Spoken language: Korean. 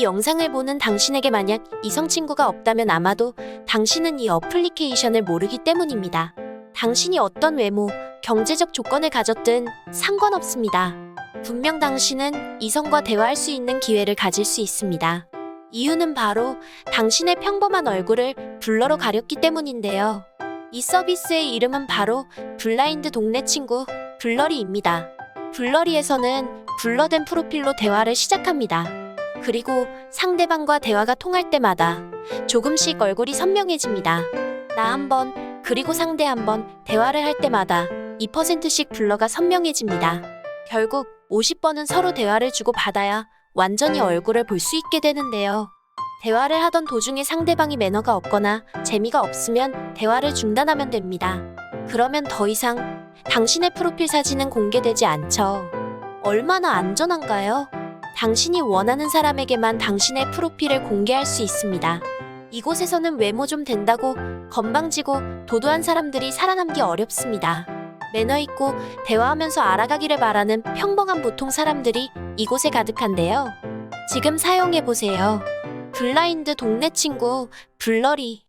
이 영상을 보는 당신에게 만약 이성 친구가 없다면 아마도 당신은 이 어플리케이션을 모르기 때문입니다. 당신이 어떤 외모, 경제적 조건을 가졌든 상관없습니다. 분명 당신은 이성과 대화할 수 있는 기회를 가질 수 있습니다. 이유는 바로 당신의 평범한 얼굴을 블러로 가렸기 때문인데요. 이 서비스의 이름은 바로 블라인드 동네 친구 블러리입니다. 블러리에서는 블러된 프로필로 대화를 시작합니다. 그리고 상대방과 대화가 통할 때마다 조금씩 얼굴이 선명해집니다. 나 한 번, 그리고 상대 한 번 대화를 할 때마다 2%씩 블러가 선명해집니다. 결국 50번은 서로 대화를 주고 받아야 완전히 얼굴을 볼 수 있게 되는데요. 대화를 하던 도중에 상대방이 매너가 없거나 재미가 없으면 대화를 중단하면 됩니다. 그러면 더 이상 당신의 프로필 사진은 공개되지 않죠. 얼마나 안전한가요? 당신이 원하는 사람에게만 당신의 프로필을 공개할 수 있습니다. 이곳에서는 외모 좀 된다고 건방지고 도도한 사람들이 살아남기 어렵습니다. 매너 있고 대화하면서 알아가기를 바라는 평범한 보통 사람들이 이곳에 가득한데요. 지금 사용해 보세요. 블라인드 동네 친구 블러리